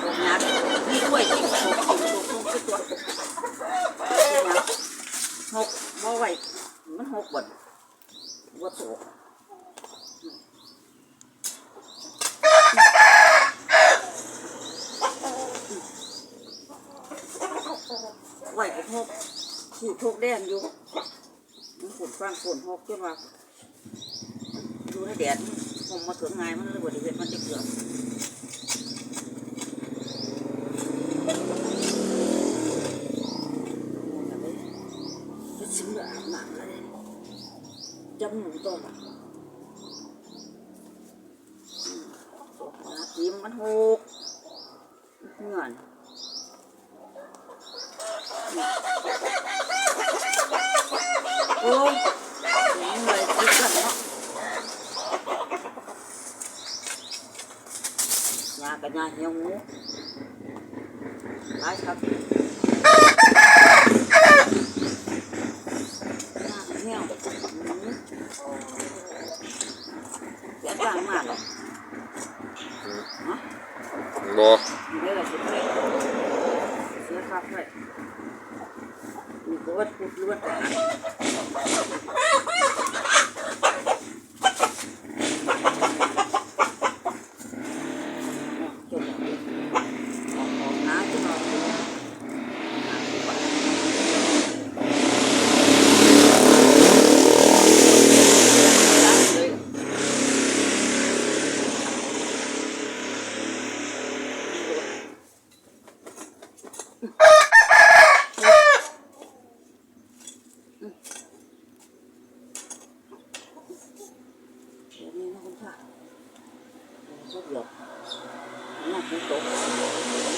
โกงัดนี่ด้วยที่โกงโกงโกงคือตัวหกบ่ไหวมันหกบดบ่โตไหวกับหกขีดหกแดงอยู่มันฝนฟังฝนหกจนว่าดูให้แดดผมมาถึงไงมันเลยบริเวณมันจะเก ลือจะชิมแบหนักเลยจำหนูตัวละมากิมมันหกเงินโอ้ยเหนื่อยจิตกันเนาะยากันยาเหี่ยวหมูหลายครับ เหี่ยว เสียตังค์มากเลยฮะบ่นี่แหละสิเลยเสียค่าไฟนี่ก็วัดพุดล้วนนะจบแล้วออกออกน้าจะนอนอยู่น้าที่บ้านล้างเลย เดี๋ยวนี้น